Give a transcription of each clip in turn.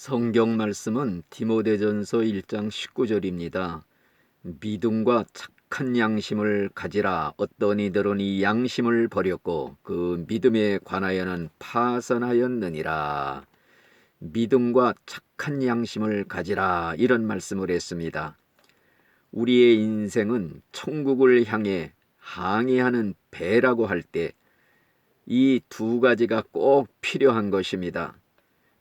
성경 말씀은 디모데전서 1장 19절입니다. 믿음과 착한 양심을 가지라 어떤 이들은 이 양심을 버렸고 그 믿음에 관하여는 파선하였느니라. 믿음과 착한 양심을 가지라 이런 말씀을 했습니다. 우리의 인생은 천국을 향해 항해하는 배라고 할 때 이 두 가지가 꼭 필요한 것입니다.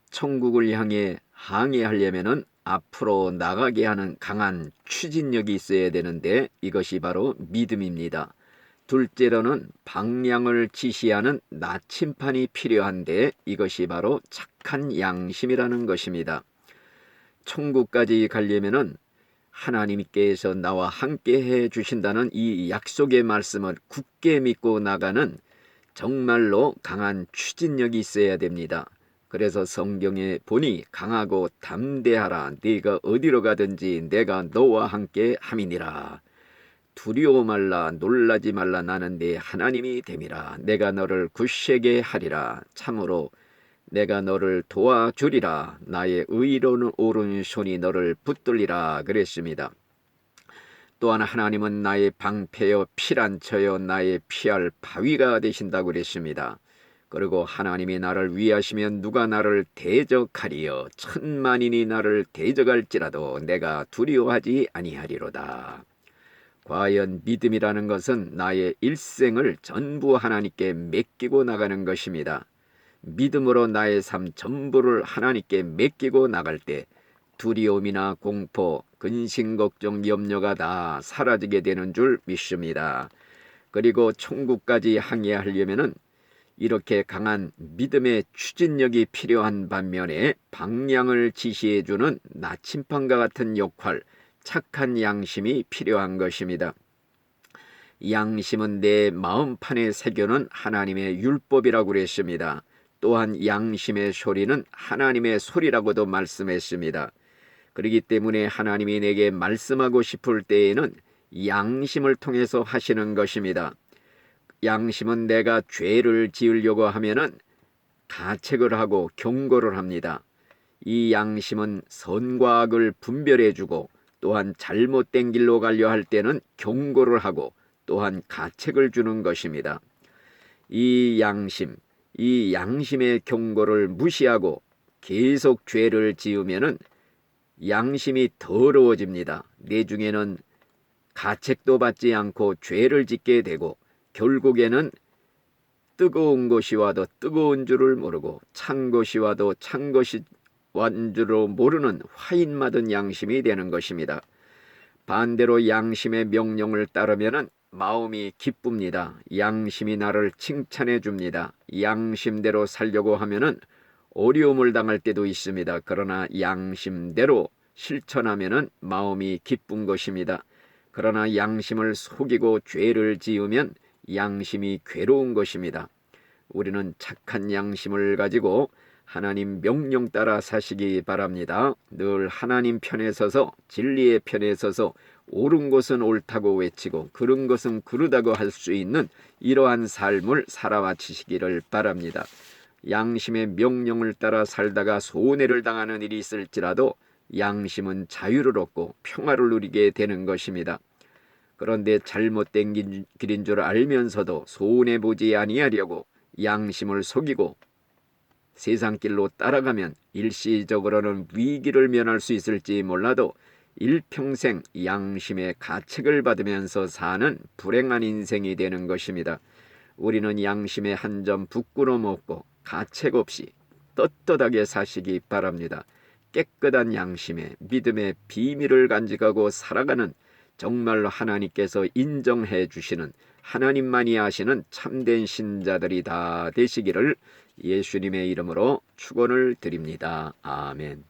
천국을 향해 항해하려면은 앞으로 나가게 하는 강한 추진력이 있어야 되는데 이것이 바로 믿음입니다. 둘째로는 방향을 지시하는 나침판이 필요한데 이것이 바로 착한 양심이라는 것입니다. 천국까지 가려면은 하나님께서 나와 함께 해 주신다는 이 약속의 말씀을 굳게 믿고 나가는 정말로 강한 추진력이 있어야 됩니다. 그래서 성경에 보니 강하고 담대하라. 네가 어디로 가든지 내가 너와 함께 함이니라. 두려워 말라 놀라지 말라. 나는 네 하나님이 됨이라. 내가 너를 굳세게 하리라. 참으로 내가 너를 도와주리라. 나의 의로운 오른손이 너를 붙들리라. 그랬습니다. 또한 하나님은 나의 방패여 피란처여 나의 피할 바위가 되신다고 그랬습니다. 그리고 하나님이 나를 위하시면 누가 나를 대적하리요 천만인이 나를 대적할지라도 내가 두려워하지 아니하리로다. 과연 믿음이라는 것은 나의 일생을 전부 하나님께 맡기고 나가는 것입니다. 믿음으로 나의 삶 전부를 하나님께 맡기고 나갈 때 두려움이나 공포, 근심, 걱정, 염려가 다 사라지게 되는 줄 믿습니다. 그리고 천국까지 항해하려면은 이렇게 강한 믿음의 추진력이 필요한 반면에 방향을 지시해주는 나침판과 같은 역할, 착한 양심이 필요한 것입니다. 양심은 내 마음판에 새겨놓은 하나님의 율법이라고 그랬습니다. 또한 양심의 소리는 하나님의 소리라고도 말씀했습니다. 그렇기 때문에 하나님이 내게 말씀하고 싶을 때에는 양심을 통해서 하시는 것입니다. 양심은 내가 죄를 지으려고 하면은 가책을 하고 경고를 합니다. 이 양심은 선과 악을 분별해 주고 또한 잘못된 길로 가려 할 때는 경고를 하고 또한 가책을 주는 것입니다. 이 양심, 이 양심의 경고를 무시하고 계속 죄를 지으면은 양심이 더러워집니다. 내 중에는 가책도 받지 않고 죄를 짓게 되고 결국에는 뜨거운 것이 와도 뜨거운 줄을 모르고 찬 것이 와도 찬 것이 완 줄을 모르는 화인 맞은 양심이 되는 것입니다. 반대로 양심의 명령을 따르면은 마음이 기쁩니다. 양심이 나를 칭찬해 줍니다. 양심대로 살려고 하면은 어려움을 당할 때도 있습니다. 그러나 양심대로 실천하면은 마음이 기쁜 것입니다. 그러나 양심을 속이고 죄를 지으면 양심이 괴로운 것입니다. 우리는 착한 양심을 가지고 하나님 명령 따라 사시기 바랍니다. 늘 하나님 편에 서서 진리의 편에 서서 옳은 것은 옳다고 외치고 그른 것은 그르다고 할 수 있는 이러한 삶을 살아와치시기를 바랍니다. 양심의 명령을 따라 살다가 손해를 당하는 일이 있을지라도 양심은 자유를 얻고 평화를 누리게 되는 것입니다. 그런데 잘못된 길인 줄 알면서도 손해 보지 아니하려고 양심을 속이고 세상 길로 따라가면 일시적으로는 위기를 면할 수 있을지 몰라도 일평생 양심의 가책을 받으면서 사는 불행한 인생이 되는 것입니다. 우리는 양심의 한 점 부끄러 먹고 가책 없이 떳떳하게 사시기 바랍니다. 깨끗한 양심에 믿음의 비밀을 간직하고 살아가는 정말로 하나님께서 인정해 주시는 하나님만이 아시는 참된 신자들이 다 되시기를 예수님의 이름으로 축원을 드립니다. 아멘.